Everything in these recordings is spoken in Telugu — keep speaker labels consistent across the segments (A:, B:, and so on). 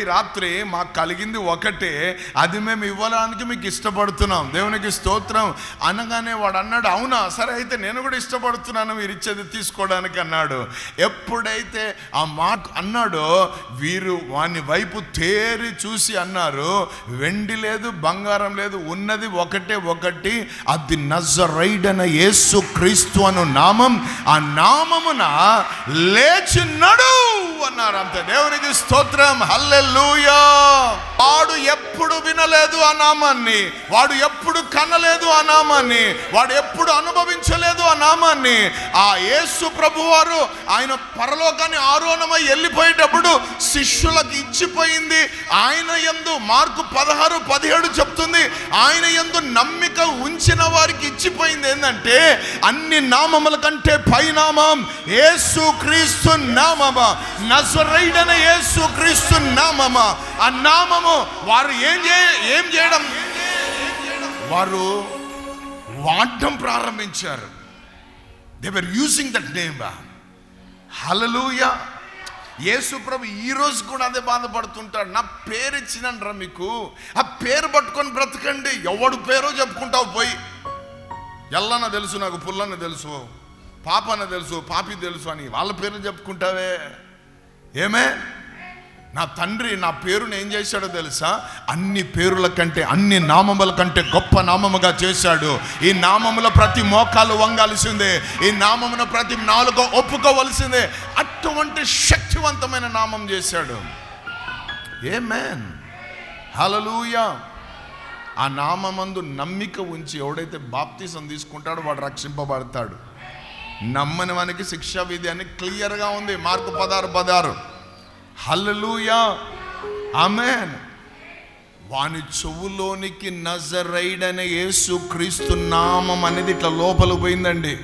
A: ఈ రాత్రి మాకు కలిగింది ఒకటే. అది మేము ఇవ్వడానికి మీకు ఇష్టపడుతున్నాం. దేవునికి స్తోత్రం. అనగానే వాడు అన్నాడు అవునా? సరే అయితే నేను కూడా ఇష్టపడుతున్నాను మీరు ఇచ్చేది తీసుకోవడానికి అన్నాడు. ఎప్పుడైతే ఆ మాట అన్నాడో వీరు వాని వైపు తేరి చూసి అన్నారు వెండి లేదు బంగారం లేదు ఉన్నది ఒకటే ఒకటి. అది నజరైడన యేసు క్రీస్తు అను నామం. ఆ నామమున లేచి నడు! అన్నారు అంతే దేవునికి స్తోత్రం. హల్లెలూయా. వాడు ఎప్పుడు వినలేదు ఆ నామాన్ని వాడు ఎప్పుడు కనలేదు ఆ నామాన్ని వాడు ఎప్పుడు అనుభవించలేదు ఆ నామాన్ని ఆ యేసు ప్రభు వారు ఆయన పరలోకాన్ని ఆరోహణమై వెళ్ళిపోయేటప్పుడు శిష్యులకు ఇచ్చిపోయింది. ఆయన ఎందు మార్కు పదహారు పదిహేడు చెప్తుంది. ఆయన ఎందు నమ్మిక ఉంచిన వారికి ఇచ్చిపోయింది ఏంటంటే అన్ని నామముల కంటే పైనామం యేసు క్రీస్తు నామమా. నజరైడన యేసు క్రీస్తు నామమా. ఆ నామము వారు ఏ ఏం చే ఏం చేయడం? వారు వాడడం ప్రారంభించారు. They were using that name hallelujah Yesu ప్రభు ఈ రోజు కూడా అదే బాధపడుతుంటాడు. నా పేరు ఇచ్చినండ్రా మీకు? ఆ పేరు పట్టుకొని బ్రతకండి. ఎవడు పేరో చెప్పుకుంటావు పోయి. ఎల్లన్న తెలుసు నాకు పుల్లన్న తెలుసు. పాపన్న తెలుసు పాపి తెలుసు అని. వాళ్ళ పేర్లు చెప్పుకుంటావే. ఏమే నా తండ్రి నా పేరును ఏం చేశాడో తెలుసా? అన్ని పేరుల కంటే అన్ని నామముల కంటే గొప్ప నామముగా చేశాడు. ఈ నామములో ప్రతి మోకాలు వంగాల్సిందే. ఈ నామమున ప్రతి నాలుగో ఒప్పుకోవలసిందే. అటువంటి శక్తివంతమైన నామం చేశాడు. ఏ మ్యాన్ హలలుయా ఆ నామందు నమ్మిక ఉంచి ఎవడైతే బాప్తీసం తీసుకుంటాడో వాడు రక్షింపబడతాడు. నమ్మని వానికి శిక్షా విధి అని క్లియర్గా ఉంది. మార్కు పదారు పదారు హల్లెలూయా. ఆమెన్. వాని చెవులోనికి నజరైడనే యేసు క్రీస్తు నామం అనేది ఇట్లా లోపల పోయిందండి.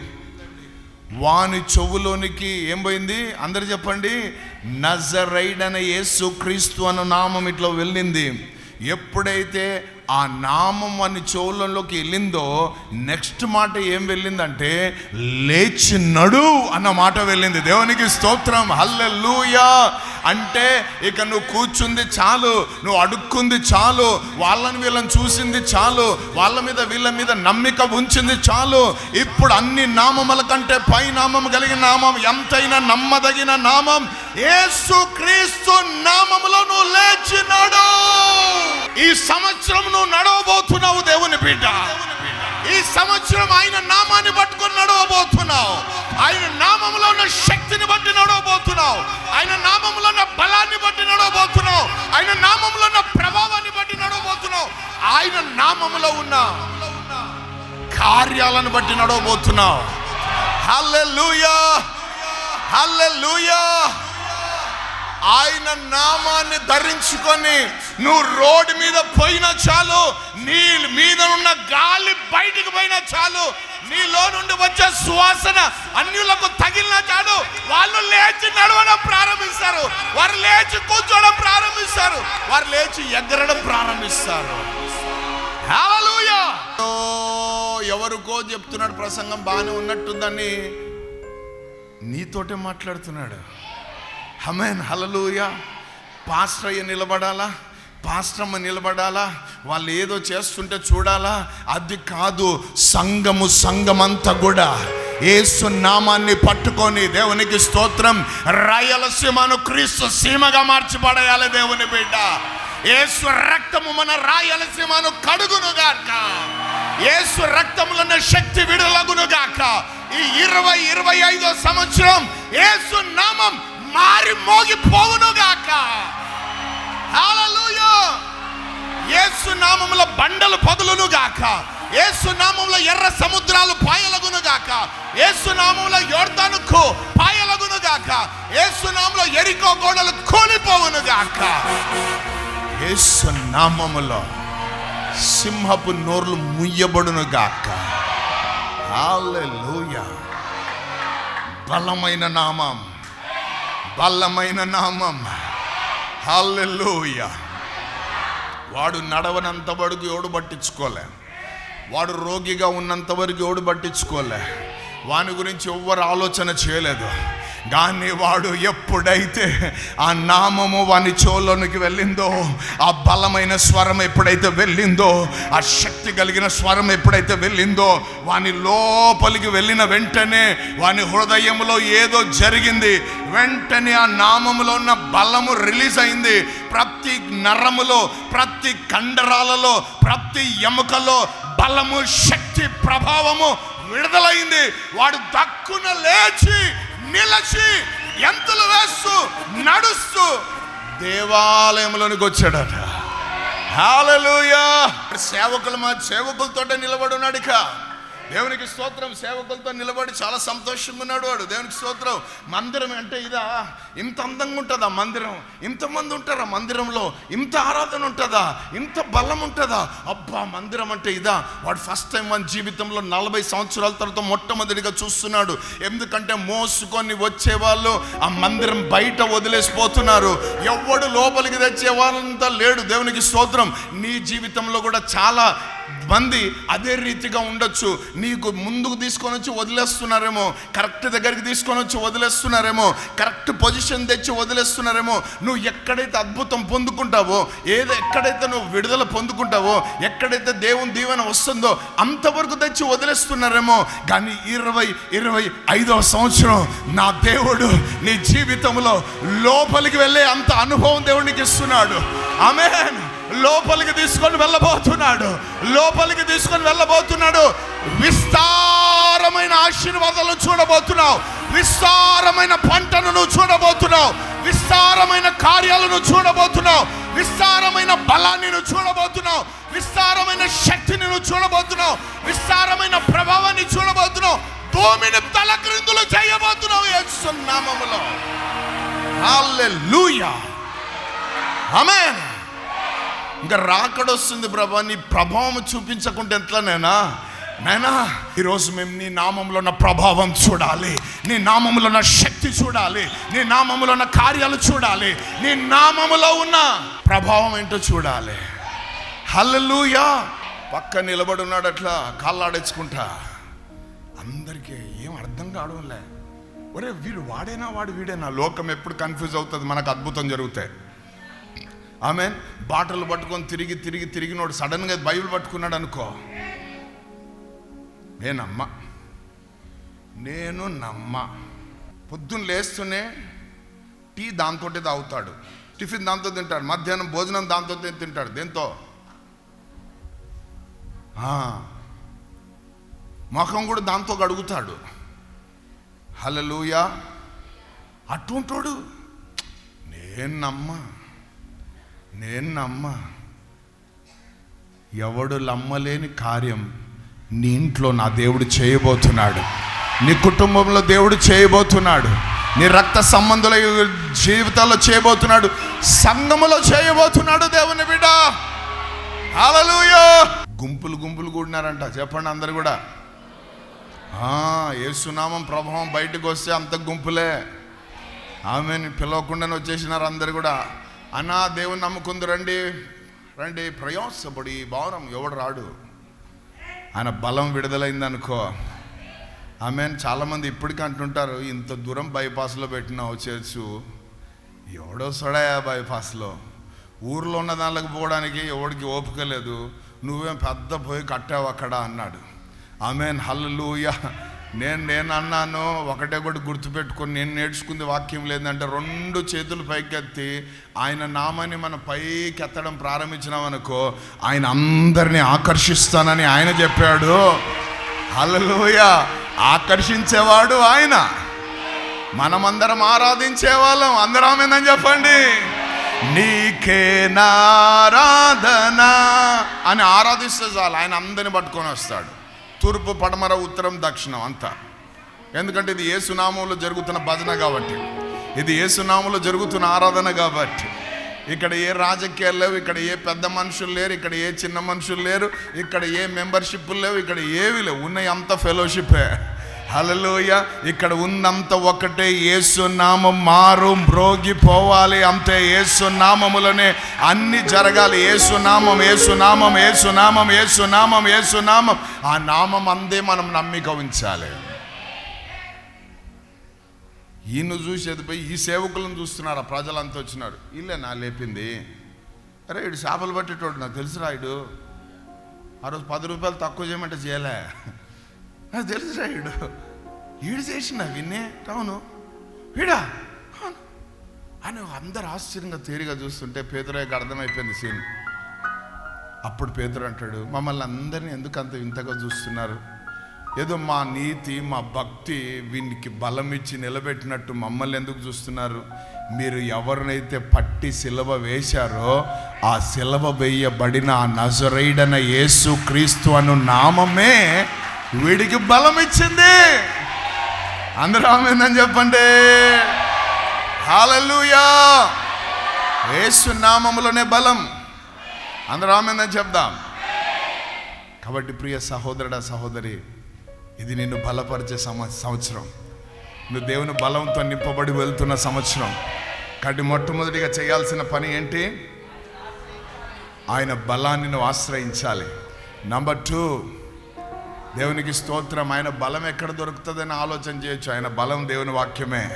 A: వాని చెవులోనికి ఏం పోయింది? అందరు చెప్పండి. నజరైడ్ అనే యేసు క్రీస్తు అన్న నామం ఇట్లా వెళ్ళింది. ఎప్పుడైతే ఆ నామం అని చెవులలోకి వెళ్ళిందో నెక్స్ట్ మాట ఏం వెళ్ళిందంటే లేచి నడు అన్న మాట వెళ్ళింది. దేవునికి స్తోత్రం. హల్లెలూయా. అంటే ఇక నువ్వు కూర్చుంది చాలు నువ్వు అడుక్కుంది చాలు వాళ్ళని వీళ్ళని చూసింది చాలు వాళ్ళ మీద వీళ్ళ మీద నమ్మిక ఉంచింది చాలు. ఇప్పుడు అన్ని నామముల కంటే పై నామం కలిగిన నామం ఎంతైనా నమ్మదగిన నామం ఏసు క్రీస్తు నామములో నువ్వు లేచినాడు ఈ సంవత్సరం నువ్వు నడవబోతున్నావు దేవుని బిడ్డ. ఈ సంవత్సరం ఆయన నామాన్ని పట్టుకొని నడవబోతున్నావు. ఆయన నామములో ఉన్న శక్తిని బట్టి నడవబోతున్నావు. ఆయన నామంలో ఉన్న బలాన్ని బట్టి నడవబోతున్నావు. ఆయన నామంలో ఉన్న ప్రభావాన్ని బట్టి నడవబోతున్నావు. ఆయన నామములో ఉన్న కార్యాలను బట్టి నడవబోతున్నావు. హల్లెలూయా! హల్లెలూయా! ఆయన నామాన్ని ధరించుకొని నువ్వు రోడ్డు మీద పోయినా చాలు నీ మీద ఉన్న గాలి బయటికి పోయినా చాలు నీలో నుండి వచ్చే సువాసన అన్యులకు తగిలిన చాలు. వాళ్ళు లేచి నడవడం ప్రారంభిస్తారు. వారు లేచి కూర్చోవడం ప్రారంభిస్తారు. వారు లేచి ఎగరడం ప్రారంభిస్తారు. ఎవరికో చెప్తున్నాడు ప్రసంగం బాగానే ఉన్నట్టుందని నీతోటే మాట్లాడుతున్నాడు. హమేన్ హలలుయ పాస్టర్ నిలబడాలా? పాశ్రమ నిలబడాలా? వాళ్ళు ఏదో చేస్తుంటే చూడాలా? అది కాదు. సంఘము సంఘమంతా కూడా ఏసు నామాన్ని పట్టుకొని దేవునికి స్తోత్రం. రాయలసీమను క్రీస్తు సీమగా మార్చిపడేయాలి దేవుని బిడ్డ. ఏసు రక్తము మన రాయలసీమను కడుగునుగాక ఏసు రక్తములన్న శక్తి విడుదలగునుగాక ఈ ఇరవై ఇరవై ఐదో సంవత్సరం ఏసు నామం మారి మోగిపోవును గాక. హల్లెలూయా యేసు నామముల బండలు పదులును గాక. యేసు నామముల ఎర్ర సముద్రాలు పాయలగును గాక. యేసు నామముల యోర్ధనుకు పాయలగును గాక. యేసు నామముల ఎరికో గోడలు కూలిపోవును గాక. యేసు నామములో సింహపు నోర్లు ముయ్యబడును గాక. హల్లెలూయా బలమైన నామం. బలమైన నామం. హల్లెలూయ. వాడు నడవనంత వరకు ఎవడు పట్టించుకోలే. వాడు రోగిగా ఉన్నంత వరకు ఎవడు పట్టించుకోలే. వాని గురించి ఎవ్వరు ఆలోచన చేయలేదు. కానీ వాడు ఎప్పుడైతే ఆ నామము వాని చోలోనికి వెళ్ళిందో ఆ బలమైన స్వరం ఎప్పుడైతే వెళ్ళిందో ఆ శక్తి కలిగిన స్వరం ఎప్పుడైతే వెళ్ళిందో వాని లోపలికి వెళ్ళిన వెంటనే వాని హృదయంలో ఏదో జరిగింది. వెంటనే ఆ నామములో ఉన్న బలము రిలీజ్ అయింది. ప్రతి నరములో ప్రతి కండరాలలో ప్రతి ఎముకలో బలము శక్తి ప్రభావము విడుదలైంది. వాడు దక్కున లేచి నిలచి ఎంతలు వేస్తూ నడుస్తూ దేవాలయంలోనికి వచ్చాడట. హాలూయా సేవకులు మా సేవకులతోటే నిలబడి ఉన్నాడు ఇక. దేవునికి స్తోత్రం. సేవకులతో నిలబడి చాలా సంతోషంగా ఉన్నాడు వాడు. దేవునికి స్తోత్రం. మందిరం అంటే ఇదా? ఇంత అందంగా ఉంటుందా మందిరం? ఇంతమంది ఉంటారా మందిరంలో? ఇంత ఆరాధన ఉంటుందా? ఇంత బలం ఉంటుందా? అబ్బా మందిరం అంటే ఇదా? వాడు ఫస్ట్ టైం మన జీవితంలో నలభై సంవత్సరాల తర్వాత మొట్టమొదటిగా చూస్తున్నాడు. ఎందుకంటే మోసుకొని వచ్చేవాళ్ళు ఆ మందిరం బయట వదిలేసిపోతున్నారు. ఎవడు లోపలికి తెచ్చే వాళ్ళంతా లేడు. దేవునికి స్తోత్రం. నీ జీవితంలో కూడా చాలా మంది అదే రీతిగా ఉండొచ్చు. నీకు ముందుకు తీసుకొని వచ్చి వదిలేస్తున్నారేమో కరెక్ట్ దగ్గరికి తీసుకొని వచ్చి వదిలేస్తున్నారేమో కరెక్ట్ పొజిషన్ తెచ్చి వదిలేస్తున్నారేమో నువ్వు ఎక్కడైతే అద్భుతం పొందుకుంటావో ఏదో ఎక్కడైతే నువ్వు విడుదల పొందుకుంటావో ఎక్కడైతే దేవుని దీవెన వస్తుందో అంతవరకు తెచ్చి వదిలేస్తున్నారేమో. కానీ ఇరవై ఇరవై ఐదవ సంవత్సరం నా దేవుడు నీ జీవితంలో లోపలికి వెళ్ళే అంత అనుభవం దేవునికి ఇస్తున్నాడు. ఆమెన్. లోపలికి తీసుకొని వెళ్ళబోతున్నాడు. లోపలికి తీసుకొని వెళ్ళబోతున్నాడు. విస్తారమైన ఆశీర్వాదాలు చూడబోతున్నావు. విస్తారమైన పంటను నువ్వు చూడబోతున్నావు. విస్తారమైన కార్యాలను చూడబోతున్నావు. విస్తారమైన బలాన్ని నువ్వు చూడబోతున్నావు. విస్తారమైన శక్తిని నువ్వు చూడబోతున్నావు. విస్తారమైన ప్రభావాన్ని చూడబోతున్నావు. భూమిని తలక్రిందులు చేయబోతున్నావు యేసు నామములో హల్లెలూయా. ఆమేన్. ఇంకా రాకడొస్తుంది ప్రభా నీ ప్రభావం చూపించకుంటే ఎట్లనేనా నైనా ఈరోజు మేము నీ నామంలో ఉన్న ప్రభావం చూడాలి నీ నామంలో ఉన్న శక్తి చూడాలి నీ నామంలో ఉన్న కార్యాలు చూడాలి నీ నామములో ఉన్న ప్రభావం ఏంటో చూడాలి. హల్లెలూయా! పక్క నిలబడి ఉన్నాడు అట్లా కాళ్ళాడేసుకుంటా. అందరికీ ఏం అర్థం కావడంలే. ఒరే వీడు వాడేనా వాడు వీడేనా లోకం ఎప్పుడు కన్ఫ్యూజ్ అవుతుంది మనకు అద్భుతం జరుగుతాయి. ఆమె బాటలు పట్టుకొని తిరిగి తిరిగి తిరిగినోడు సడన్గా బైబిల్ పట్టుకున్నాడు అనుకో. నేనమ్మ. నేను నమ్మ. పొద్దున్న లేస్తూనే టీ దాంతో తాగుతాడు. టిఫిన్ దాంతో తింటాడు. మధ్యాహ్నం భోజనం దాంతో తింటాడు. దేంతో? ముఖం కూడా దాంతో కడుగుతాడు. హలలుయా అటుంటాడు నేను నమ్మా నేను నమ్మ ఎవడు నమ్మలేని కార్యం నీ ఇంట్లో నా దేవుడు చేయబోతున్నాడు. నీ కుటుంబంలో దేవుడు చేయబోతున్నాడు. నీ రక్త సంబంధుల జీవితాల్లో చేయబోతున్నాడు. సంఘములో చేయబోతున్నాడు దేవుని బిడ్డ. అలలుయో గుంపులు గుంపులు కూడినారంట. చెప్పండి అందరు కూడా. ఏసునామం ప్రభావం బయటకు వస్తే అంత గుంపులే. ఆమెను. పిలవకుండానే వచ్చేసినారు అందరు కూడా. అన్నా దేవుని నమ్ముకుంది రండి. రండి ప్రయాసపడి భారం ఎవడు రాడు. ఆయన బలం విడుదలైందనుకో. ఆమె చాలామంది ఇప్పటికీ అంటుంటారు ఇంత దూరం బైపాస్లో పెట్టినావు చర్చు ఎవడో సొడయా బైపాస్లో? ఊర్లో ఉన్న దానికి పోవడానికి ఎవడికి ఓపిక లేదు. నువ్వేం పెద్ద పోయి కట్టావు అక్కడ అన్నాడు. ఆమెన్ హల్లుయా నేను నేను అన్నాను ఒకటే కూడా గుర్తుపెట్టుకొని నేను నేర్చుకుంది వాక్యం లేదంటే రెండు చేతులు పైకెత్తి ఆయన నామాన్ని మనం పైకి ఎత్తడం ప్రారంభించినామనుకో ఆయన అందరినీ ఆకర్షిస్తానని ఆయన చెప్పాడు. హల్లెలూయా! ఆకర్షించేవాడు ఆయన. మనమందరం ఆరాధించే వాళ్ళం అందరం ఆమెందని చెప్పండి. నీకే నారాధన అని ఆరాధిస్తే చాలు. ఆయన అందరిని పట్టుకొని వస్తాడు. తూర్పు పడమర ఉత్తరం దక్షిణం అంతా. ఎందుకంటే ఇది ఏ సునామంలో జరుగుతున్న భజన కాబట్టి. ఇది ఏ జరుగుతున్న ఆరాధన కాబట్టి. ఇక్కడ ఏ రాజకీయాలు లేవు ఇక్కడ ఏ పెద్ద మనుషులు లేరు ఇక్కడ ఏ చిన్న మనుషులు లేరు ఇక్కడ ఏ మెంబర్షిప్లు లేవు ఇక్కడ ఏవి లేవు. ఉన్నాయి అంత ఫెలోషిపే హలలోయ ఇక్కడ ఉన్నంత ఒకటే ఏసునామం నామం. మారు మ్రోగిపోవాలి అంతే. ఏసునామములనే అన్ని జరగాలి. ఏసునామం నామం ఏసునామం ఏసునామం ఏసునామం నామం ఆ నామం అందే మనం నమ్మిక ఉంచాలి. ఈయన చూసేది పోయి ఈ సేవకులను చూస్తున్నారు? ఆ ప్రజలంతా వచ్చినారు. ఇల్లే నా లేపింది. అరే ఇడు చేపలు పట్టేటోడు నాకు తెలుసు రాయుడు ఆ రోజు పది రూపాయలు తక్కువ చేయమంటే చేయలే. అది తెలుసు రాయుడు వీడు చేసిన విన్నే. అవును. వీడా? అవును. అని అందరు ఆశ్చర్యంగా తేలిగా చూస్తుంటే పేదరాయికి అర్థమైపోయింది సీన్. అప్పుడు పేదరు అంటాడు మమ్మల్ని అందరినీ ఎందుకు అంత ఇంతగా చూస్తున్నారు? ఏదో మా నీతి మా భక్తి వీనికి బలం ఇచ్చి నిలబెట్టినట్టు మమ్మల్ని ఎందుకు చూస్తున్నారు? మీరు ఎవరినైతే పట్టి సిలవ వేశారో ఆ సిలవ వేయబడిన ఆ నజరైడన యేసు క్రీస్తు అను నామమే వీడికి బలం ఇచ్చింది. అందరూ ఆమెందని చెప్పండి. హాలూయా యేసు నామములోనే బలం. అందరూ ఆమెందని చెప్దాం. కాబట్టి ప్రియ సహోదరుడా సహోదరి ఇది నిన్ను బలపరిచే సంవ సంవత్సరం. నువ్వు దేవుని బలంతో నింపబడి వెళ్తున్న సంవత్సరం. కాబట్టి మొట్టమొదటిగా చేయాల్సిన పని ఏంటి? ఆయన బలాన్ని నువ్వు ఆశ్రయించాలి. నంబర్ టూ దేవునికి స్తోత్రం. ఆయన బలం ఎక్కడ దొరుకుతుందని ఆలోచన చేయొచ్చు. ఆయన బలం దేవుని వాక్యమే.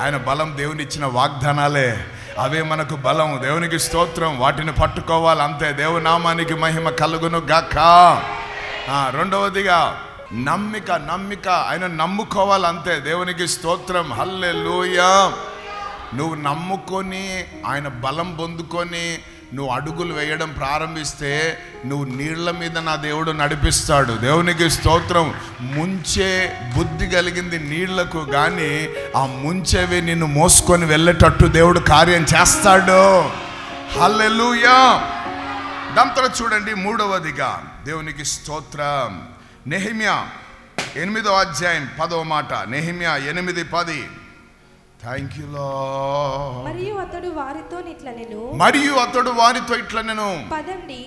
A: ఆయన బలం దేవుని ఇచ్చిన వాగ్దానాలే. అవే మనకు బలం. దేవునికి స్తోత్రం. వాటిని పట్టుకోవాలి. అంతే. దేవునామానికి మహిమ కలుగును గాక. రెండవదిగా నమ్మిక నమ్మిక. ఆయన నమ్ముకోవాలి. అంతే. దేవునికి స్తోత్రం. హల్లే నువ్వు నమ్ముకొని ఆయన బలం పొందుకొని నువ్వు అడుగులు వేయడం ప్రారంభిస్తే నువ్వు నీళ్ళ మీద నా దేవుడు నడిపిస్తాడు. దేవునికి స్తోత్రం. ముంచే బుద్ధి కలిగింది నీళ్ళకు కానీ ఆ ముంచేవి నిన్ను మోసుకొని వెళ్ళేటట్టు దేవుడు కార్యం చేస్తాడు. హల్లెలూయా! దాని తర్వాత చూడండి మూడవదిగా. దేవునికి స్తోత్రం. నెహిమ్యా ఎనిమిదో అధ్యాయం పదవ మాట. నెహిమ్యా ఎనిమిది పది. థ్యాంక్ యూ
B: మరియు అతడు వారితో ఇట్లా నేను
A: మరియు అతడు వారితో ఇట్లా నేను
B: పదండి.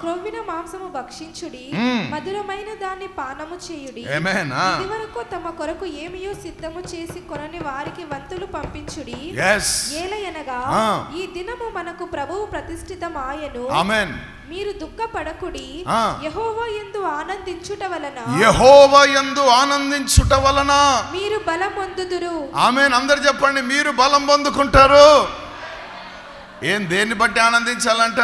B: క్రొవ్విన మాంసము భక్షించుడి. మధురమైన దాన్ని పానము చేయుడి. ఇదివరకు తమ కొరకు ఏమియో సిద్ధము చేసి కొనని వారికి వంతులు పంపించుడి. ఏలయనగా. ఈ దినము మనకు ప్రభువు ప్రతిష్ఠితమాయను.
A: ఆమెన్
B: మీరు దుఃఖపడకుడి. యెహోవా యందు ఆనందించుట వలన.
A: యహోవ యందు ఆనందించుట వలన.
B: మీరు బలం పొందుదురు
A: ఆమెన్ అందరు చెప్పండి మీరు బలం పొందుకుంటారు. ఏం దేన్ని బట్టి ఆనందించాలంట?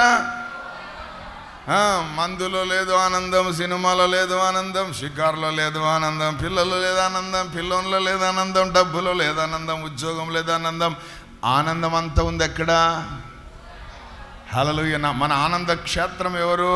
A: మందులో లేదు ఆనందం సినిమాలో లేదు ఆనందం షికార్లో లేదు ఆనందం పిల్లలు లేదు ఆనందం పిల్లల్లో లేదు ఆనందం డబ్బులో లేదు ఆనందం ఉద్యోగం లేదు ఆనందం. ఆనందం అంతా ఉంది ఎక్కడ? హలలు మన ఆనంద క్షేత్రం ఎవరు?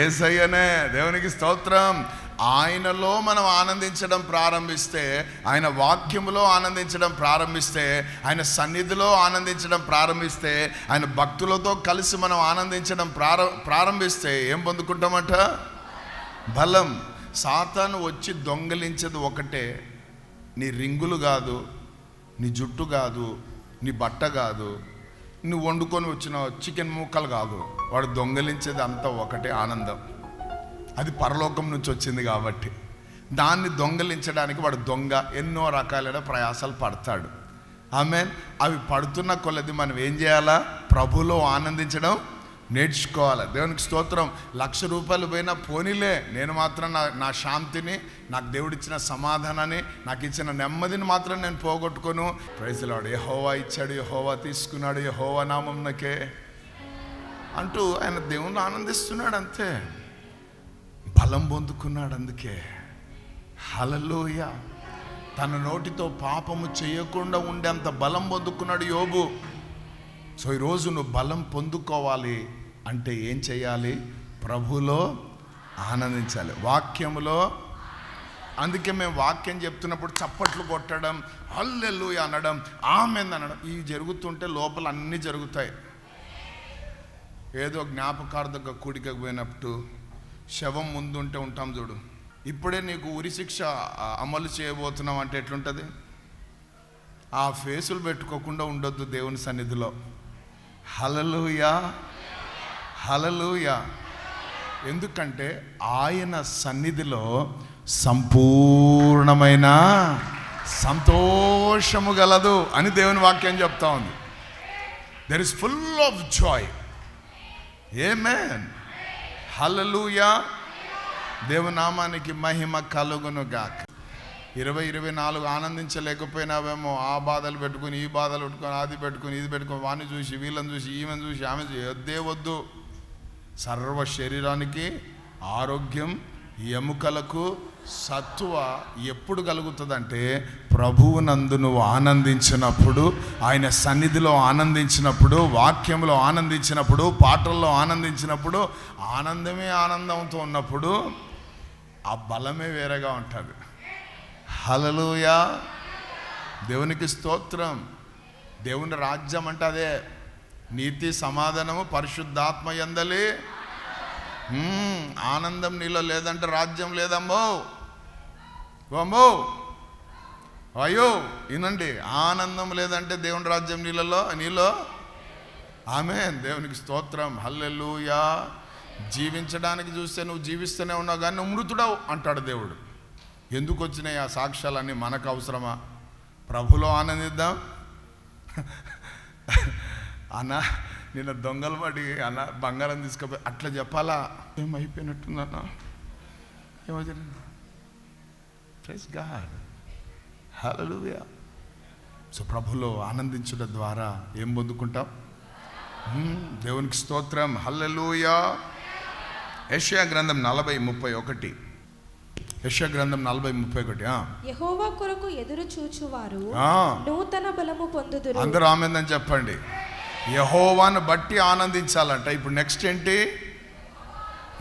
A: ఏసయ్యనే దేవునికి స్తోత్రం. ఆయనలో మనం ఆనందించడం ప్రారంభిస్తే ఆయన వాక్యములో ఆనందించడం ప్రారంభిస్తే ఆయన సన్నిధిలో ఆనందించడం ప్రారంభిస్తే ఆయన భక్తులతో కలిసి మనం ఆనందించడం ప్రార ప్రారంభిస్తే ఏం పొందుకుంటామట? బలం. సాతాను వచ్చి దొంగలించేది ఒకటే. నీ రింగులు కాదు నీ జుట్టు కాదు నీ బట్ట కాదు నువ్వు వండుకొని వచ్చిన చికెన్ ముక్కలు కాదు. వాడు దొంగలించేది అంతా ఒకటే ఆనందం. అది పరలోకం నుంచి వచ్చింది కాబట్టి. దాన్ని దొంగలించడానికి వాడు దొంగ ఎన్నో రకాలైన ప్రయాసాలు పడతాడు. ఆమె అవి పడుతున్న కొలది మనం ఏం చేయాలా? ప్రభులో ఆనందించడం నేర్చుకోవాలి. దేవునికి స్తోత్రం. లక్ష రూపాయలు పోయినా పోనీలే. నేను మాత్రం నా నా శాంతిని నాకు దేవుడిచ్చిన సమాధానాన్ని నాకు ఇచ్చిన నెమ్మదిని మాత్రం నేను పోగొట్టుకోను. ప్రైజ్లాడు హోవా ఇచ్చాడు ఏ హోవా తీసుకున్నాడు ఏ హోవా నామంనకే అంటూ ఆయన దేవుణ్ణి ఆనందిస్తున్నాడు అంతే బలం పొందుకున్నాడు అందుకే. హలలోయ తన నోటితో పాపము చేయకుండా ఉండేంత బలం పొందుకున్నాడు యోబు. సో ఈరోజు నువ్వు బలం పొందుకోవాలి అంటే ఏం చేయాలి? ప్రభులో ఆనందించాలి. వాక్యములో అందుకే మేము వాక్యం చెప్తున్నప్పుడు చప్పట్లు కొట్టడం హల్లెల్లు అనడం ఆమెంది అనడం ఇవి జరుగుతుంటే లోపల అన్నీ జరుగుతాయి. ఏదో జ్ఞాపకార్థక కూడికకు పోయినప్పుడు శవం ముందుంటే ఉంటాం చూడు. ఇప్పుడే నీకు ఉరిశిక్ష అమలు చేయబోతున్నాం అంటే ఎట్లుంటుంది? ఆ ఫేసులు పెట్టుకోకుండా ఉండొద్దు దేవుని సన్నిధిలో. హలలుయా హలలుయా ఎందుకంటే ఆయన సన్నిధిలో సంపూర్ణమైన సంతోషము గలదు అని దేవుని వాక్యం చెప్తా ఉంది. There is full of joy a man hallelujah దేవునామానికి మహిమ కలుగును గాక ఇరవై ఇరవై నాలుగు ఆనందించలేకపోయినావేమో. ఆ బాధలు పెట్టుకుని ఈ బాధలు పెట్టుకొని అది పెట్టుకుని ఇది పెట్టుకొని వాడిని చూసి వీళ్ళని చూసి ఈమెను చూసి ఆమె చూసి వద్దే వద్దు. సర్వ శరీరానికి ఆరోగ్యం ఎముకలకు సత్తువ ఎప్పుడు కలుగుతుందంటే ప్రభువునందు నువ్వు ఆనందించినప్పుడు ఆయన సన్నిధిలో ఆనందించినప్పుడు వాక్యంలో ఆనందించినప్పుడు పాటల్లో ఆనందించినప్పుడు ఆనందమే ఆనందంతో ఉన్నప్పుడు ఆ బలమే వేరేగా ఉంటుంది. హలలుయా దేవునికి స్తోత్రం. దేవుని రాజ్యం అంటే అదే. నీతి సమాధానము పరిశుద్ధాత్మ ఎందలి ఆనందం నీలో లేదంటే రాజ్యం లేదమ్మో. బాంబో అయ్యో! వినండి ఆనందం లేదంటే దేవుని రాజ్యం నీళ్ళలో నీలో ఆమె దేవునికి స్తోత్రం. హల్లెలూయా. జీవించడానికి చూస్తే నువ్వు జీవిస్తూనే ఉన్నావు కానీ నువ్వు మృతుడవు అంటాడు దేవుడు. ఎందుకు వచ్చినాయి ఆ సాక్ష్యాలన్నీ మనకు అవసరమా? ప్రభులో ఆనందిద్దాం. అన్న నిన్న దొంగలు పడి అన్న బంగారం తీసుకుపోయి అట్లా చెప్పాలా? ఏమైపోయినట్టుందన్న? ఏమో ప్రైజ్ గాడ్ హల్లెలూయా సో ప్రభులో ఆనందించడం ద్వారా ఏం పొందుకుంటాం? మ్మ్, దేవునికి స్తోత్రం. హల్లెలూయా యెషయా గ్రంథం నలభై ముప్పై ఒకటి. యెషయా గ్రంథం నలభై ముప్పై ఒకటి.
B: యెహోవా కొరకు ఎదురు చూచువారు. నూతన బలము పొందుదురు.
A: అందరూ ఆమెందని చెప్పండి. యహోవాను బట్టి ఆనందించాలంట. ఇప్పుడు నెక్స్ట్ ఏంటి?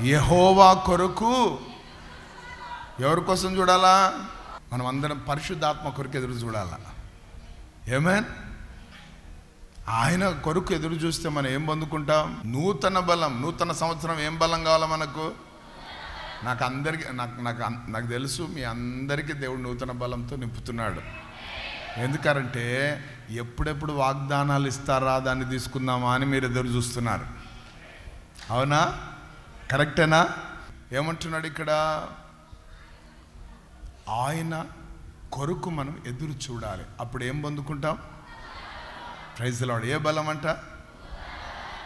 A: యహోవా కొరకు ఎవరి కోసం చూడాలా? మనం అందరం పరిశుద్ధాత్మ కొరకు ఎదురు చూడాలా? ఏమేన్ ఆయన కొరకు ఎదురు చూస్తే మనం ఏం పొందుకుంటాం? నూతన బలం నూతన సంవత్సరం ఏం బలం కావాలా మనకు? నాకు అందరికి నాకు నాకు నాకు తెలుసు మీ అందరికీ దేవుడు నూతన బలంతో నింపుతున్నాడు. ఎందుకంటే ఎప్పుడెప్పుడు వాగ్దానాలు ఇస్తారా దాన్ని తీసుకుందామా అని మీరు ఎదురు చూస్తున్నారు. అవునా? కరెక్టేనా ఏమంటున్నాడు ఇక్కడ? ఆయన కొరకు మనం ఎదురు చూడాలి. అప్పుడు ఏం పొందుకుంటాం? ప్రైజ్లాడు ఏ బలం అంట?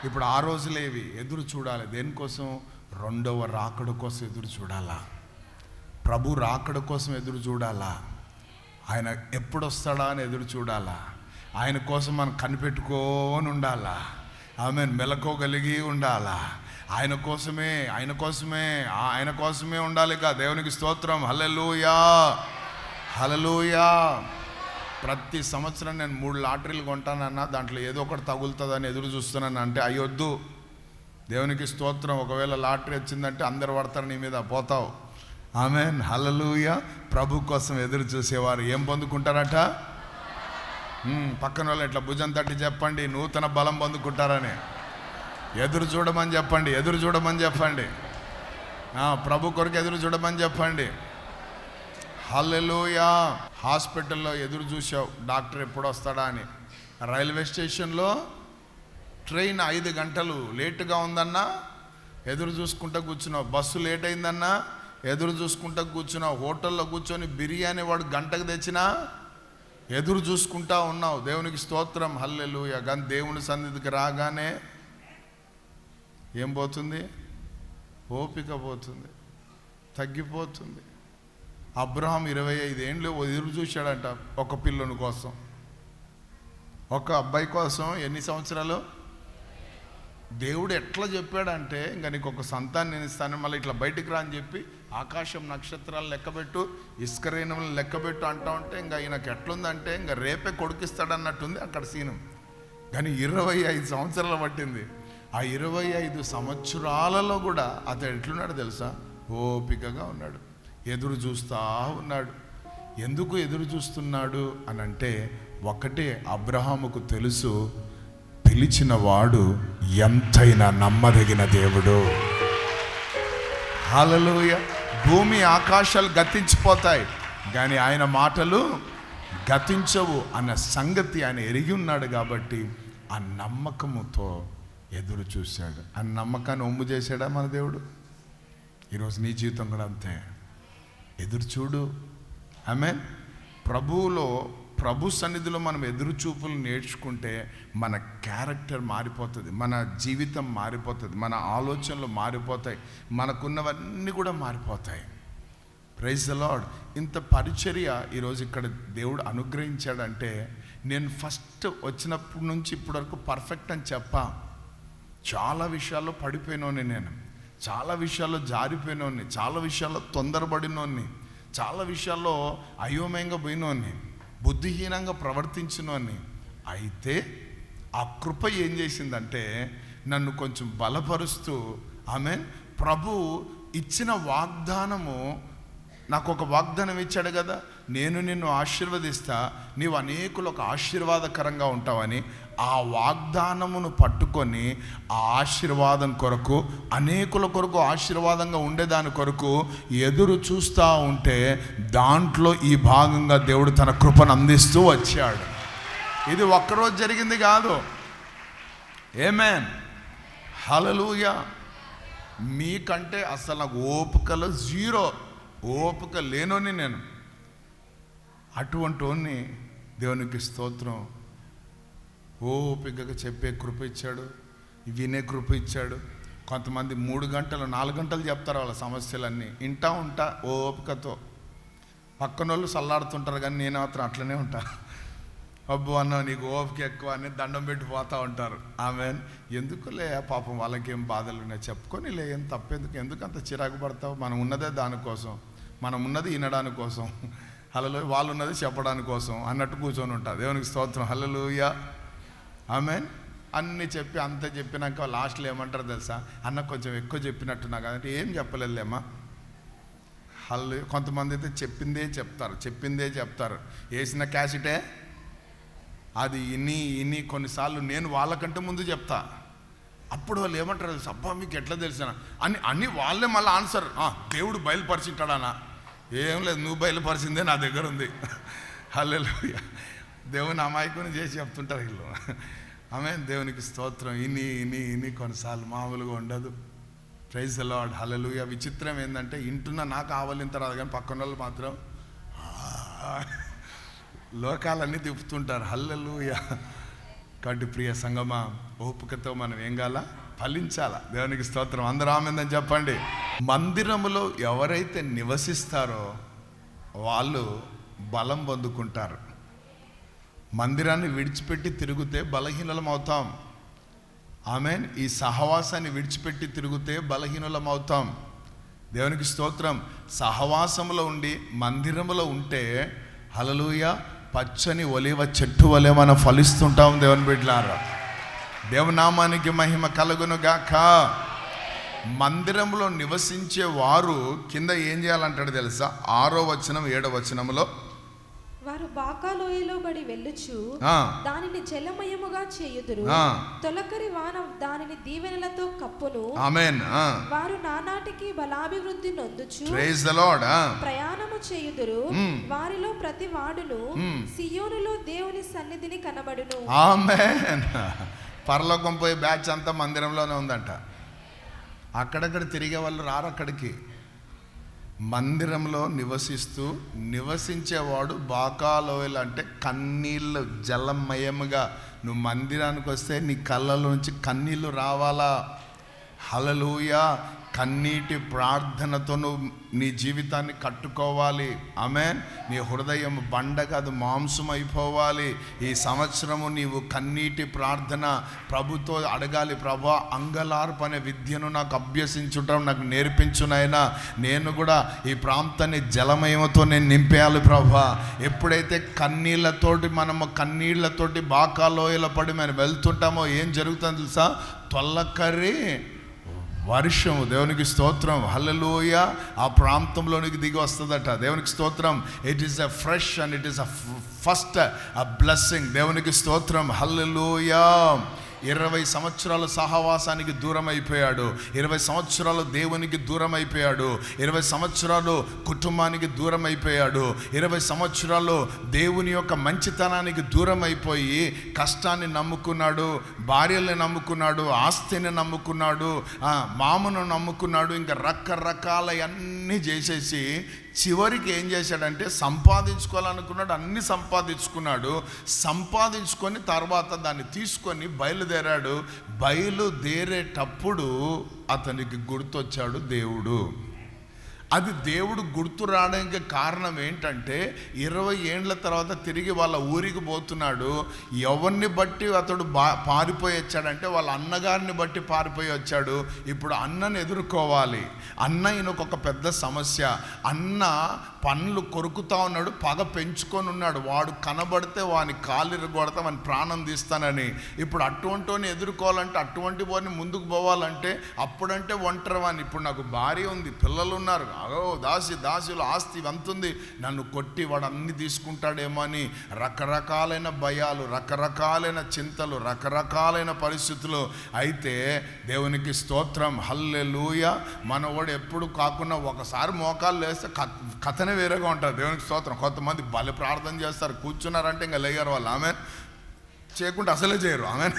A: ఇప్పుడు ఆ రోజులేవి ఎదురు చూడాలి. దేనికోసం? రెండవ రాకడ కోసం ఎదురు చూడాలా? ప్రభు రాకడ కోసం ఎదురు చూడాలా? ఆయన ఎప్పుడు వస్తాడా అని ఎదురు చూడాలా? ఆయన కోసం మనం కనిపెట్టుకొని ఉండాలా? ఆమె మెలకోగలిగి ఉండాలా? ఆయన కోసమే ఆయన కోసమే ఆయన కోసమే ఉండాలి ఇక. దేవునికి స్తోత్రం. హలలుయా హలలుయా ప్రతి సంవత్సరం నేను మూడు లాటరీలు కొంటానన్నా దాంట్లో ఏదో ఒకటి తగులుతుందని ఎదురు చూస్తున్నాను. అంటే అయ్యొద్దు దేవునికి స్తోత్రం. ఒకవేళ లాటరీ వచ్చిందంటే అందరు పడతారు నీ మీద పోతావు. ఆమె హలలుయ ప్రభు కోసం ఎదురు చూసేవారు. ఏం పొందుకుంటారట? పక్కన వాళ్ళు ఇట్లా భుజం తట్టి చెప్పండి. నూతన బలం పొందుకుంటారని. ఎదురు చూడమని చెప్పండి ఎదురు చూడమని చెప్పండి. ప్రభు కొరకు ఎదురు చూడమని చెప్పండి. హల్లెలుయా. హాస్పిటల్లో ఎదురు చూసావు డాక్టర్ ఎప్పుడు వస్తాడా అని. రైల్వే స్టేషన్లో ట్రైన్ ఐదు గంటలు లేటుగా ఉందన్నా ఎదురు చూసుకుంటూ కూర్చున్నావు. బస్సు లేట్ అయిందన్నా ఎదురు చూసుకుంటూ కూర్చున్నావు. హోటల్లో కూర్చొని బిర్యానీ వాడు గంటకు తెచ్చినా ఎదురు చూసుకుంటా ఉన్నావు. దేవునికి స్తోత్రం. హల్లెలుయ. కానీ దేవుని సన్నిధికి రాగానే ఏం పోతుంది? ఓపిక పోతుంది. తగ్గిపోతుంది. అబ్రహాం ఇరవై ఐదు ఎదురు చూశాడంట ఒక పిల్లని కోసం. ఒక అబ్బాయి కోసం ఎన్ని సంవత్సరాలు? దేవుడు ఎట్లా చెప్పాడంటే ఇంకా నీకు ఒక సంతాన్ని నేను ఇస్తాను మళ్ళీ ఇట్లా బయటికి రా అని చెప్పి ఆకాశం నక్షత్రాలు లెక్కబెట్టు ఇసుకరేణములు లెక్కబెట్టు అంటా ఉంటే ఇంకా ఈయనకు ఎట్లుందంటే ఇంకా రేపే కొడుకిస్తాడన్నట్టుంది అక్కడ సీను. కానీ ఇరవై ఐదు సంవత్సరాలు పట్టింది. ఆ ఇరవై ఐదు సంవత్సరాలలో కూడా అతడు ఎట్లున్నాడు తెలుసా? ఓపికగా ఉన్నాడు. ఎదురు చూస్తా ఉన్నాడు. ఎందుకు ఎదురు చూస్తున్నాడు అని అంటే ఒకటే అబ్రహాముకు తెలుసు పిలిచిన వాడు ఎంతైనా నమ్మదగిన దేవుడు. హల్లెలూయ. భూమి ఆకాశాలు గతించిపోతాయి కానీ ఆయన మాటలు గతించవు అన్న సంగతి ఆయన ఎరిగి ఉన్నాడు కాబట్టి ఆ నమ్మకముతో ఎదురు చూశాడు. ఆ నమ్మకాన్ని ఒమ్ము చేశాడా మన దేవుడు? ఈరోజు నీ జీవితం కూడా అంతే. ఎదురు చూడు. ఆమె ప్రభువులో ప్రభు సన్నిధిలో మనం ఎదురు చూపులు నేర్చుకుంటే మన క్యారెక్టర్ మారిపోతుంది మన జీవితం మారిపోతుంది మన ఆలోచనలు మారిపోతాయి మనకున్నవన్నీ కూడా మారిపోతాయి. ప్రైజ్ ద లాడ్ ఇంత పరిచర్య ఈరోజు ఇక్కడ దేవుడు అనుగ్రహించాడంటే నేను ఫస్ట్ వచ్చినప్పటి నుంచి ఇప్పటివరకు పర్ఫెక్ట్ అని చెప్పాను చాలా విషయాల్లో పడిపోయినోని నేను. చాలా విషయాల్లో జారిపోయినోని చాలా విషయాల్లో తొందరపడినోని చాలా విషయాల్లో అయోమయంగా పోయినోని బుద్ధిహీనంగా ప్రవర్తించినోని అయితే ఆ కృప ఏం చేసిందంటే నన్ను కొంచెం బలపరుస్తూ ఆమె ప్రభు ఇచ్చిన వాగ్దానము నాకు ఒక వాగ్దానం ఇచ్చాడు కదా నేను నిన్ను ఆశీర్వదిస్తా నీవు అనేకులకు ఆశీర్వాదకరంగా ఉంటావని ఆ వాగ్దానమును పట్టుకొని ఆ ఆశీర్వాదం కొరకు అనేకుల కొరకు ఆశీర్వాదంగా ఉండేదాని కొరకు ఎదురు చూస్తూ ఉంటే దాంట్లో ఈ భాగంగా దేవుడు తన కృపను అందిస్తూ వచ్చాడు. ఇది ఒక్కరోజు జరిగింది కాదు. ఏమేన్ హలలుయా మీకంటే అసలు నాకు ఓపికలు జీరో ఓపిక లేనోని నేను. అటువంటి దేవునికి స్తోత్రం. ఓపికగా చెప్పే కృప ఇచ్చాడు. వినే కృప ఇచ్చాడు. కొంతమంది మూడు గంటలు నాలుగు గంటలు చెప్తారు వాళ్ళ సమస్యలన్నీ. ఇంటా ఉంటా ఓపికతో. పక్కన వాళ్ళు సల్లాడుతుంటారు కానీ నేను మాత్రం అట్లనే ఉంటా. అబ్బు అన్న నీకు ఓపిక ఎక్కువ అని దండం పెట్టి పోతూ ఉంటారు. ఆమె ఎందుకులే పాపం వాళ్ళకేం బాధలు ఉన్నాయి చెప్పుకొని లే ఏం తప్పెందుకు? ఎందుకు అంత చిరాకు పడతావు? మనం ఉన్నదే దానికోసం. మనం ఉన్నది వినడానికి కోసం. హలలో వాళ్ళు ఉన్నది చెప్పడానికి కోసం అన్నట్టు కూర్చొని ఉంటారు. దేవునికి స్తోత్రం. హల్లెలూయా. ఆమె అన్ని చెప్పి అంత చెప్పినాక లాస్ట్లో ఏమంటారు తెలుసా? అన్న కొంచెం ఎక్కువ చెప్పినట్టు నాకు అంటే ఏం చెప్పలేదులేమ్మా హల్లు కొంతమంది అయితే చెప్పిందే చెప్తారు. చెప్పిందే చెప్తారు. వేసిన క్యాసిటే? అది ఇన్ని ఇన్ని కొన్నిసార్లు నేను వాళ్ళకంటే ముందు చెప్తా. అప్పుడు వాళ్ళు ఏమంటారు అబ్బా మీకు ఎట్లా తెలిసిన? అని అన్ని వాళ్ళే మళ్ళీ ఆన్సర్. దేవుడు బయలుపరిచింటాడానా ఏం లేదు నువ్వు బయలుపరిచిందే నా దగ్గర ఉంది. హల్లెలూయా. దేవుని అమాయకుని చేసి చెప్తుంటారు వీళ్ళు. ఆమె దేవునికి స్తోత్రం. ఇని ఇని ఇని కొన్నిసార్లు మామూలుగా ఉండదు. Praise lord hallelujah. విచిత్రం ఏంటంటే ఇంటున్న నాకు ఆవలింత రాదు కానీ పక్కన వాళ్ళు మాత్రం లోకాలన్నీ తిప్పుతుంటారు. హల్లలుయ. కాబట్టి ప్రియ సంగమ ఓపికతో మనం ఏం కాలా ఫలించాల. దేవునికి స్తోత్రం. అందరూ ఆమెందని చెప్పండి. మందిరములో ఎవరైతే నివసిస్తారో వాళ్ళు బలం పొందుకుంటారు. మందిరాన్ని విడిచిపెట్టి తిరిగితే బలహీనలం అవుతాం ఆమె ఈ సహవాసాన్ని విడిచిపెట్టి తిరిగితే బలహీనులం అవుతాం దేవునికి స్తోత్రం. సహవాసంలో ఉండి మందిరములో ఉంటే హలలుయ పచ్చని ఒలివ చెట్టు వలె మనం ఫలిస్తుంటాం దేవుని బిడ్డలారా. దేవునామానికి మహిమ కలుగును గాక మందిరంలో నివసించే వారు కింద ఏం చేయాలంటాడు తెలుసా? ఆరో వచనం ఏడో వచనంలో
B: వారు బాకాలోయలో బడి వెళ్ళుచు దానిని జలమయముగా చేయుదురు. తొలకరి వాన దానిని దీవెనలతో కప్పును.
A: ఆమెన్.
B: వారు నానాటికి బలాభివృద్ధి నొందుచు
A: ప్రైజ్ ద లార్డ్
B: ప్రయాణము చేయుదురు. వారిలో ప్రతి వాడును. సియోనులో దేవుని సన్నిధిని కనబడును.
A: ఆమెన్. పరలోకం పోయే బ్యాచ్ అంతా మందిరంలోనే ఉందంట. అక్కడక్కడ తిరిగే వాళ్ళు రారు అక్కడికి. మందిరంలో నివసిస్తూ నివసించేవాడు బాకాలోయలు అంటే కన్నీళ్ళు జలమయముగా నువ్వు మందిరానికి వస్తే నీ కళ్ళలో నుంచి కన్నీళ్ళు రావాలా? హలలుయా కన్నీటి ప్రార్థనతో నువ్వు నీ జీవితాన్ని కట్టుకోవాలి. ఆమె నీ హృదయం బండ కాదు మాంసం అయిపోవాలి ఈ సంవత్సరము నీవు కన్నీటి ప్రార్థన ప్రభుతో అడగాలి ప్రభా అంగలార్పు అనే విద్యను నాకు అభ్యసించుటం నాకు నేర్పించునైనా నేను కూడా ఈ ప్రాంతాన్ని జలమయంతో నేను నింపేయాలి ప్రభా. ఎప్పుడైతే కన్నీళ్ళతోటి మనము కన్నీళ్ళతోటి బాకాలోయల పడి మనం వెళ్తుంటామో ఏం జరుగుతుందో తెలుసా? తొల్లకర్రీ వర్షము దేవునికి స్తోత్రం హల్లలోయ. ఆ ప్రాంతంలోనికి దిగి వస్తుందట. దేవునికి స్తోత్రం. It is a fresh and it is a first a blessing దేవునికి స్తోత్రం. హల్లలోయ. ఇరవై సంవత్సరాల సహవాసానికి దూరం అయిపోయాడు ఇరవై సంవత్సరాలు దేవునికి దూరం అయిపోయాడు ఇరవై సంవత్సరాలు కుటుంబానికి దూరం అయిపోయాడు ఇరవై సంవత్సరాలు దేవుని యొక్క మంచితనానికి దూరం అయిపోయి కష్టాన్ని నమ్ముకున్నాడు భార్యల్ని నమ్ముకున్నాడు ఆస్తిని నమ్ముకున్నాడు మామను నమ్ముకున్నాడు ఇంకా రకరకాల అన్నీ చేసేసి చివరికి ఏం చేశాడంటే సంపాదించుకోవాలనుకున్నాడు అన్ని సంపాదించుకున్నాడు. సంపాదించుకొని తర్వాత దాన్ని తీసుకొని బయలుదేరాడు. బయలుదేరేటప్పుడు అతనికి గుర్తొచ్చాడు దేవుడు. అది దేవుడు గుర్తు రావడానికి కారణం ఏంటంటే ఇరవై ఏండ్ల తర్వాత తిరిగి వాళ్ళ ఊరికి పోతున్నాడు. ఎవరిని బట్టి అతడు బా పారిపోయి వచ్చాడంటే వాళ్ళ అన్నగారిని బట్టి పారిపోయి వచ్చాడు. ఇప్పుడు అన్నను ఎదుర్కోవాలి. అన్న ఈయనకు ఒక పెద్ద సమస్య. అన్న పనులు కొరుకుతా ఉన్నాడు పగ పెంచుకొని ఉన్నాడు. వాడు కనబడితే వాని కాలిరు కొడతా వాని ప్రాణం తీస్తానని. ఇప్పుడు అటువంటి ఎదుర్కోవాలంటే అటువంటి వాడిని ముందుకు పోవాలంటే అప్పుడంటే ఒంటరి వాడిని ఇప్పుడు నాకు భార్య ఉంది పిల్లలు ఉన్నారు. అగో దాసి దాసులు ఆస్తి అంతుంది. నన్ను కొట్టి వాడు అన్ని తీసుకుంటాడేమో అని రకరకాలైన భయాలు రకరకాలైన చింతలు రకరకాలైన పరిస్థితులు. అయితే దేవునికి స్తోత్రం. హల్లె లూయ మనవాడు ఎప్పుడు కాకుండా ఒకసారి మోకాలు లేస్తే కథ- కథనే వేరేగా ఉంటుంది. దేవునికి స్తోత్రం. కొంతమంది బలి ప్రార్థన చేస్తారు. కూర్చున్నారంటే ఇంకా లేయారు వాళ్ళు. ఆమె చేయకుండా అసలే చేయరు. ఆమె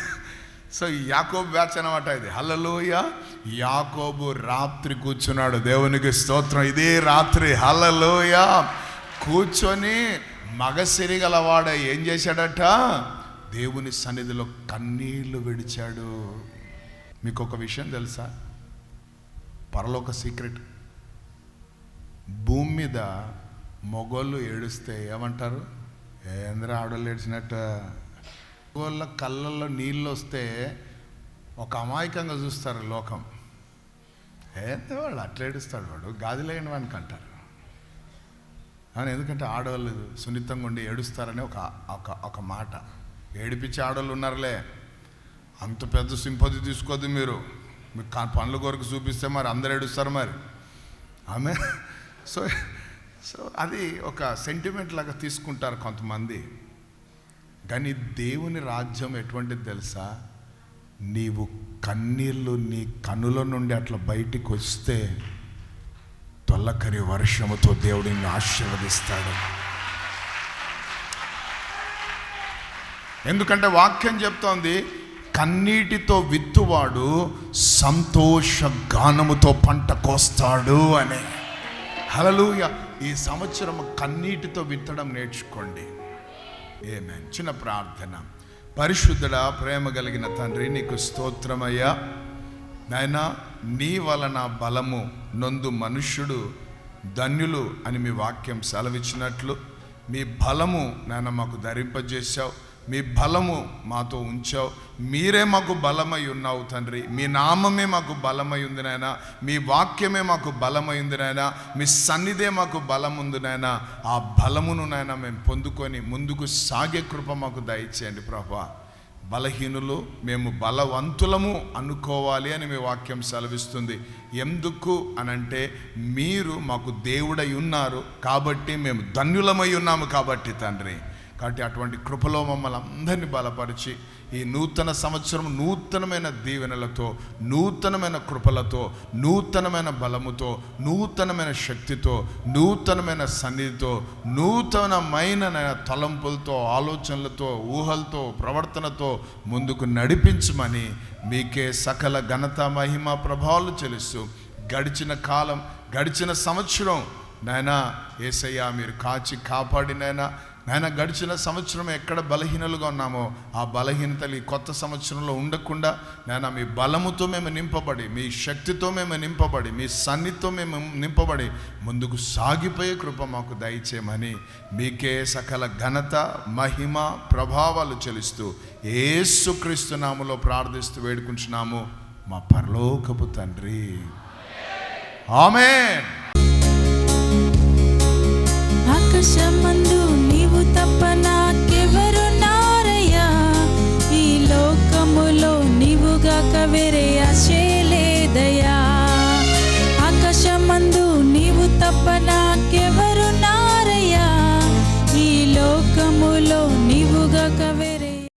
A: సో యాకోబు బ్యాచ్ అనమాట ఇది. హలలోయ యాకోబు రాత్రి కూర్చున్నాడు. దేవునికి స్తోత్రం. ఇదే రాత్రి. హలలోయ కూర్చొని మగసిరి గలవాడ ఏం చేశాడట? దేవుని సన్నిధిలో కన్నీళ్ళు విడిచాడు. మీకు ఒక విషయం తెలుసా? పరలోక సీక్రెట్. భూమి మీద మొగోళ్ళు ఏడుస్తే ఏమంటారు? ఏంద్ర ఆడోళ్ళు ఏడ్చినట్టు? వాళ్ళ కళ్ళల్లో నీళ్ళు వస్తే ఒక అమాయకంగా చూస్తారు లోకం. ఏంది వాడు అట్లేడుస్తాడు వాడు. గాదిలేని వానికి అంటారు. అవును ఎందుకంటే ఆడవాళ్ళు సున్నితంగా ఉండి ఏడుస్తారని ఒక ఒక ఒక మాట. ఏడిపించే ఆడవాళ్ళు ఉన్నారులే. అంత పెద్ద సింపతి తీసుకోవద్దు మీరు. మీకు కా- పనుల కొరకు చూపిస్తే మరి అందరు ఏడుస్తారు మరి. ఆమె సో సో అది ఒక సెంటిమెంట్ లాగా తీసుకుంటారు కొంతమంది. కానీ దేవుని రాజ్యం ఎటువంటిది తెలుసా? నీవు కన్నీళ్ళు నీ కనుల నుండి అట్లా బయటికి వస్తే తొల్లకరి వర్షముతో దేవుడు నిన్ను ఆశీర్వదిస్తాడు. ఎందుకంటే వాక్యం చెప్తోంది కన్నీటితో విత్తువాడు సంతోష గానముతో పంట కోస్తాడు అని. హలలుయ ఈ సంవత్సరం కన్నీటితో విత్తడం నేర్చుకోండి. ఏమే చిన్న ప్రార్థన. పరిశుద్ధుడా ప్రేమ కలిగిన తండ్రి నీకు స్తోత్రమయ్యా. నాయనా నీ వలన బలము నొందు మనుష్యుడు ధన్యులు అని మీ వాక్యం సెలవిచ్చినట్లు మీ బలము నాయన మాకు ధరింపజేశావు. మీ బలము మాతో ఉంచావు. మీరే మాకు బలమై ఉన్నావు తండ్రి. మీ నామమే మాకు బలమై ఉంది నాయన. మీ వాక్యమే మాకు బలమై ఉంది నాయన. మీ సన్నిధే మాకు బలం ఉంది నాయన. ఆ బలమును నాయన మేము పొందుకొని ముందుకు సాగే కృప మాకు దయచేయండి ప్రభా. బలహీనులు మేము బలవంతులము అనుకోవాలి అని మీ వాక్యం సెలవిస్తుంది. ఎందుకు అనంటే మీరు మాకు దేవుడై ఉన్నారు కాబట్టి మేము ధన్యులమై ఉన్నాము కాబట్టి తండ్రి. కాబట్టి అటువంటి కృపలో మమ్మల్ని అందరినీ బలపరిచి ఈ నూతన సంవత్సరం నూతనమైన దీవెనలతో నూతనమైన కృపలతో నూతనమైన బలముతో నూతనమైన శక్తితో నూతనమైన సన్నిధితో నూతనమైన తలంపులతో ఆలోచనలతో ఊహలతో ప్రవర్తనతో ముందుకు నడిపించమని మీకే సకల ఘనత మహిమ ప్రభావాలు చెల్లిస్తూ గడిచిన కాలం గడిచిన సంవత్సరం నాయనా ఏసయ్యా మీరు కాచి కాపాడినైనా నాయన గడిచిన సంవత్సరం ఎక్కడ బలహీనలుగా ఉన్నామో ఆ బలహీనతలు ఈ కొత్త సంవత్సరంలో ఉండకుండా నాయన మీ బలముతో మేము నింపబడి మీ శక్తితో మేము నింపబడి మీ సన్నిధితో మేము నింపబడి ముందుకు సాగిపోయే కృప మాకు దయచేయమని మీకే సకల ఘనత మహిమ ప్రభావాలు చెలుస్తూ ఏసుక్రీస్తు నామలో ప్రార్థిస్తూ వేడుకుంటున్నాము. మా పరలోకపు తండ్రి. ఆమె
C: ఆకాశమందు ఆకాశమందు నీవు తప్పన?